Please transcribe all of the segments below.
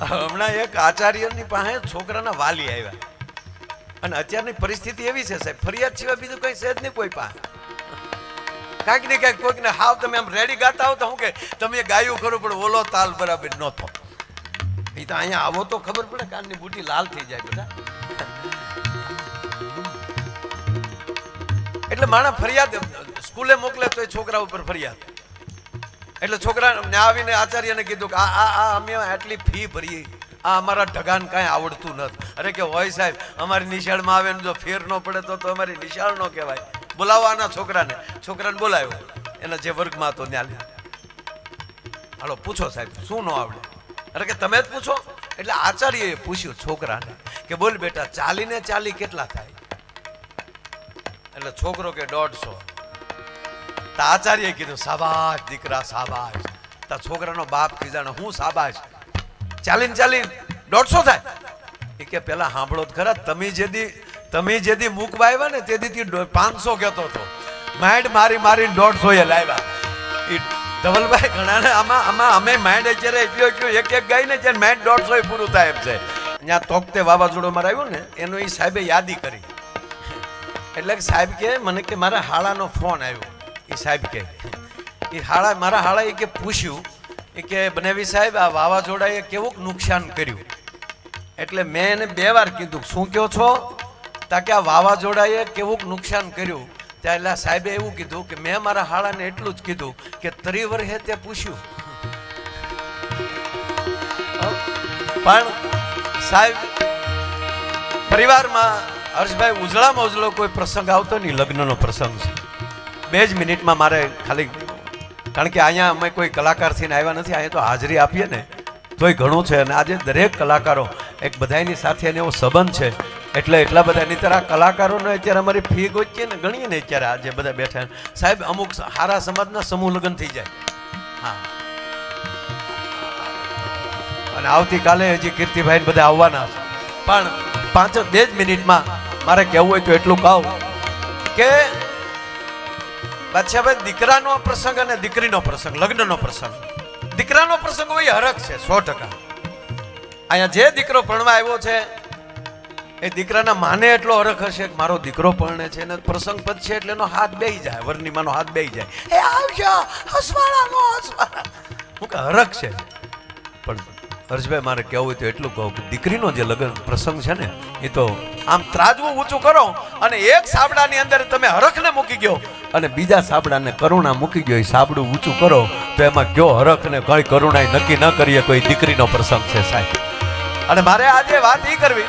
હમણાં એક આચાર્યની પાસે છોકરાના વાલી આવ્યા. અને અત્યારની પરિસ્થિતિ એવી છે સાહેબ, ફરિયાદ સિવાય બીજું કઈ છે જ નહીં કોઈ પાસે. કાંઈક ને કાંઈક કોઈકને હાવ તમે આમ રેડી ગાતા હો તો હું કે તમે ગાયું ખરું, પણ ઓલો તાલ બરાબર નહોતો. એ તો અહીંયા આવો તો ખબર પડે કાનની બુટી લાલ થઈ જાય બધા. એટલે માણસ ફરિયાદ, સ્કૂલે મોકલે તો એ છોકરા ઉપર ફરિયાદ. એટલે છોકરા ને આવીને આચાર્યને કીધું કે આ આ અમે આટલી ફી ભરીએ. આ અમારા ઢગાન કાંઈ આવડતું નથી. અરે કે હોય સાહેબ, અમારી નિશાળમાં આવે ને જો ફેર ન પડે તો તો અમારી નિશાળ ન કહેવાય. બોલાવો આના છોકરાને. છોકરાને બોલાવ્યો. એના જે વર્ગમાં હતો ત્યાં. હાલો, પૂછો સાહેબ, શું ન આવડે? અરે કે તમે જ પૂછો. એટલે આચાર્યએ પૂછ્યું છોકરાને કે બોલ બેટા, ચાલીને ચાલી કેટલા થાય? એટલે છોકરો કે દોઢસો. તા આચાર્યએ કીધું, સાબાશ, દીકરા, સાબાશ. તા છોકરાનો બાપ કીધાને હું સાબાશ? ચાલીને ચાલીન દોઢસો થાય. એ કે, પેલા સાંભળો જ ખરા, તમે જેદી તમે જેદી મૂકવા આવ્યા ને તેથી પાંચસો કહેતો હતો. માઇન્ડ મારી મારીને દોઢસો એ લાવ્યા એ ધવલભાઈ ઘણાને આમાં આમાં અમે માઇન્ડ અત્યારે એટલું એટલું એક એક ગાઈને જ્યારે માઇન્ડ દોઢસો પૂરું થાય એમ છે. ત્યાં તોકતે વાવાઝોડું આવ્યું ને, એનું એ સાહેબે યાદી કરી. એટલે સાહેબ કે, મને કે મારા હાળાનો ફોન આવ્યો. એ સાહેબ કે એ હાળા, મારા હાળાએ કે પૂછ્યું, એ કે, બનેવી સાહેબ, આ વાવાઝોડાએ કેવું નુકસાન કર્યું? એટલે મેં એને બે વાર કીધું, શું કહો છો? તાકે આ વાવાઝોડાએ કેવું નુકસાન કર્યું? ત્યાં એટલે સાહેબે એવું કીધું કે, મેં મારા હાળાને એટલું જ કીધું કે ત્રી વર્ષે તે પૂછ્યું. પણ સાહેબ, પરિવારમાં હર્ષભાઈ, ઉજળામાં ઉજળો કોઈ પ્રસંગ આવતો નહીં, લગ્નનો પ્રસંગ છે. બે જ મિનિટમાં મારે ખાલી, કારણ કે અહીંયા અમે કોઈ કલાકાર થઈને આવ્યા નથી, અહીંયા તો હાજરી આપીએ ને, તોય ઘણું છે. અને આજે દરેક કલાકારો એક બધાની સાથે એને એવો સંબંધ છે. એટલે એટલા બધા, નહીં આ કલાકારોને અત્યારે અમારી ફી ગોચીએ ને, ગણીએ ને અત્યારે આજે બધા બેઠા સાહેબ, અમુક સારા સમાજના સમૂહ લગ્ન થઈ જાય. હા. અને આવતીકાલે હજી કીર્તિભાઈ બધા આવવાના છે. પણ પાંચ, બે જ મિનિટમાં મારે કહેવું હોય તો એટલું કહું કે બાદશાહભાઈ દીકરાનો પ્રસંગ અને દીકરીનો પ્રસંગ, લગ્નનો પ્રસંગ. દીકરાનો પ્રસંગ હોય હરખ છે, સો ટકા. અહીંયા જે દીકરો ભણવા આવ્યો છે, એ દીકરાના માને એટલો હરખ હશે કે મારો દીકરો પરણે છે અને પ્રસંગ પદ છે એટલે એનો હાથ બેહી જાય, વર્ણિમાનો હાથ બેહી જાય. એ આવજો હસવાળાનો હસવાળા હું કે હરખ છે. પણ હર્ષભાઈ મારે કહેવું તો એટલું કહું દીકરીનો જે લગ્ન પ્રસંગ છે ને, એ તો આમ ત્રાજવું ઊંચું કરો અને એક સાબડાની અંદર તમે હરખને મૂકી ગયો અને બીજા સાબડાને કરુણા મૂકી ગયો, એ સાબડું ઊંચું કરો તો એમાં કયો હરખ ને કઈ કરુણા નક્કી ન કરીએ કોઈ દીકરીનો પ્રસંગ છે સાહેબ. અને મારે આજે વાત એ કરવી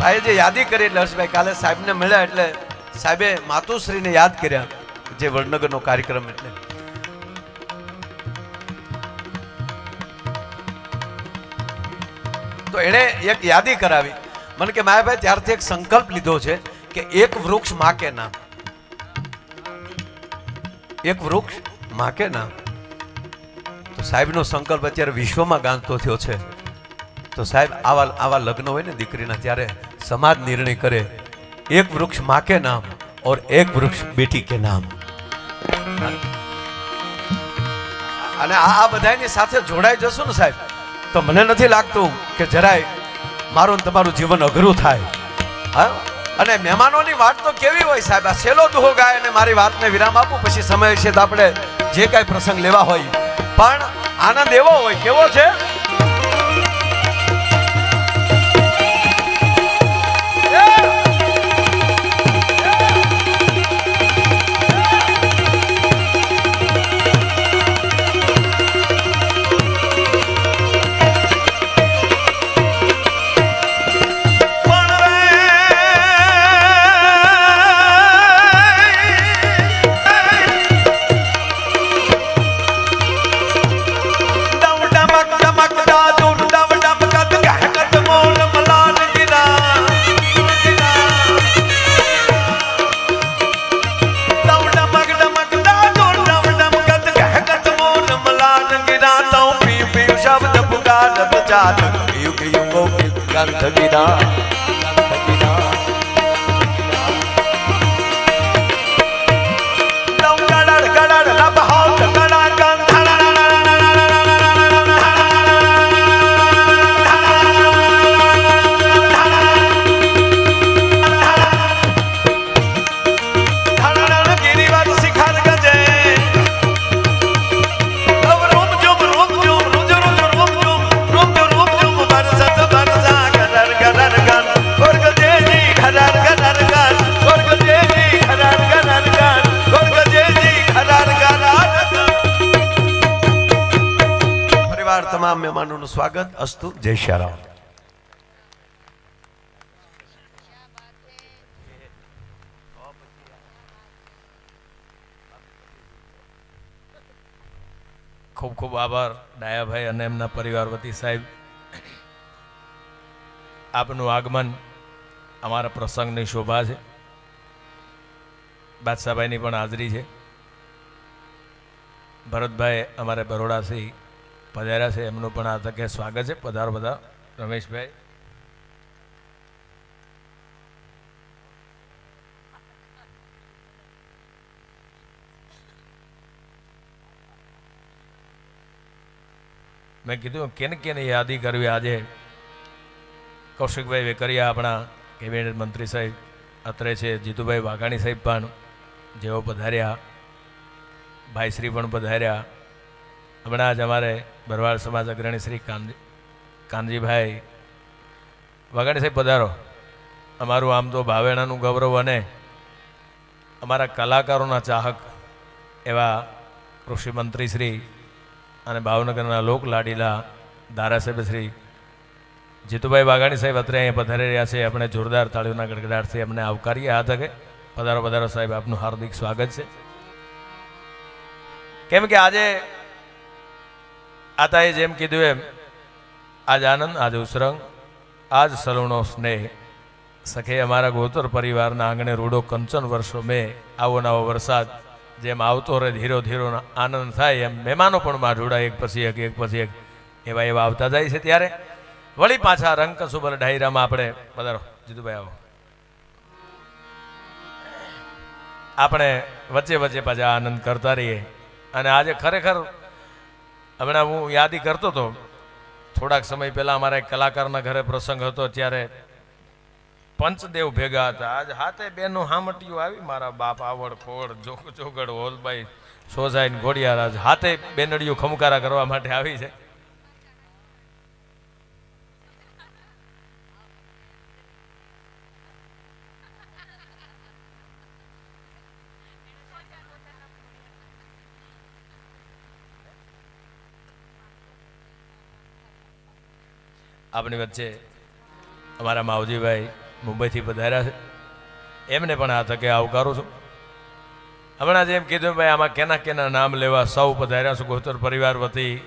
ભાઈ જે યાદી કરી એટલે હર્ષભાઈ કાલે સાહેબને મળ્યા એટલે સાહેબે માતુશ્રીને યાદ કર્યા, જે વડનગરનો કાર્યક્રમ એટલે. તો એણે એક યાદી કરાવી. મને કે, માયાભાઈ, ત્યારથી એક સંકલ્પ લીધો છે કે એક વૃક્ષ માકે નામ એક વૃક્ષ માકે નામ તો સાહેબનો સંકલ્પ અત્યારે વિશ્વમાં ગાંધતો થયો છે. તો સાહેબ, આવા આવા લગ્ન હોય ને દીકરીના, ત્યારે સમાજ નિર્ણય કરે, એક વૃક્ષ માકે નામ ઓર એક વૃક્ષ બેટી કે નામ. અને આ આ બધાની સાથે જોડાઈ જશું ને સાહેબ? તો મને નથી લાગતું કે જરાય મારું તમારું જીવન અઘરું થાય. હા? અને મહેમાનોની વાત તો કેવી હોય સાહેબ? આ સેલો દુહો ગાય અને મારી વાતને વિરામ આપું, પછી સમય છે તો આપણે જે કાંઈ પ્રસંગ લેવા હોય. પણ આનંદ એવો હોય, કેવો છે? પુકારત ચાલ યુગ યુગો ગંધ ગિરા મહેમાનોનું સ્વાગત. અસ્તુ, જય શ્યારામ. રામ ખૂબ ખૂબ આભાર, ડાયાભાઈ અને એમના પરિવાર વતી સાહેબ. આપનું આગમન અમારા પ્રસંગની શોભા છે. બાદશાહભાઈની પણ હાજરી છે. ભરતભાઈ, અમારે બરોડાથી પધાર્યા છે. એમનું પણ આ તકે સ્વાગત છે. પધારો બધા. રમેશભાઈ. મેં કીધું, કેને કેને યાદી કરવી આજે? કૌશિકભાઈ વેકરિયા આપણા કેબિનેટ મંત્રી સાહેબ, અત્રે છે જીતુભાઈ વાઘાણી સાહેબ પણ જેઓ પધાર્યા, ભાઈશ્રી પણ પધાર્યા હમણાં જ અમારે ભરવાડ સમાજ અગ્રણી શ્રી કાનજી કાનજીભાઈ વાઘાણી સાહેબ, પધારો. અમારું આમ તો ભાવેણાનું ગૌરવ અને અમારા કલાકારોના ચાહક એવા કૃષિમંત્રી શ્રી અને ભાવનગરના લોક લાડીલા ધારાસભ્ય શ્રી જીતુભાઈ વાઘાણી સાહેબ અત્રે અહીંયા પધારી રહ્યા છે. આપણે જોરદાર તાળીઓના ગડગડાટથી એમને આવકારીએ. આ તકે પધારો પધારો સાહેબ. આપનું હાર્દિક સ્વાગત છે. કેમ કે આજે આતાએ જેમ કીધું એમ, આજ આનંદ, આજ ઉસરંગ, આજ સલુણો સ્નેહ. સખે અમારા ગોતર પરિવારના આંગણે રૂડો કંચન વર્ષો મેં આવો નવો વરસાદ જેમ આવતો રહે ધીરો ધીરો આનંદ થાય એમ મહેમાનો પણ માં જોડાય એક પછી એક એક પછી એક. એવા એવા આવતા જાય છે ત્યારે. વળી પાછા રંગ ડાયરામાં આપણે પધારો. જીતુભાઈ આવો. આપણે વચ્ચે વચ્ચે પાછા આનંદ કરતા રહીએ. અને આજે ખરેખર હમણાં હું યાદી કરતો હતો થોડાક સમય પહેલા અમારા કલાકારના ઘરે પ્રસંગ હતો, ત્યારે પંચદેવ ભેગા હતા. આજ હાથે બેનું હામટીયું આવી, મારા બાપ આવડ ખોડ જોગ જોગડ હોલભાઈ સોઝાઈન ઘોડિયાર આજ હાથે બેનડીઓ ખમકારા કરવા માટે આવી છે. આપણી વચ્ચે અમારા માવજીભાઈ મુંબઈથી પધાર્યા છે. એમને પણ આ તકે આવકારું છું. હમણાં જેમ કીધું, ભાઈ, આમાં કેના કેના નામ લેવા સૌ પધાર્યા છું, ગોતર પરિવાર વતી.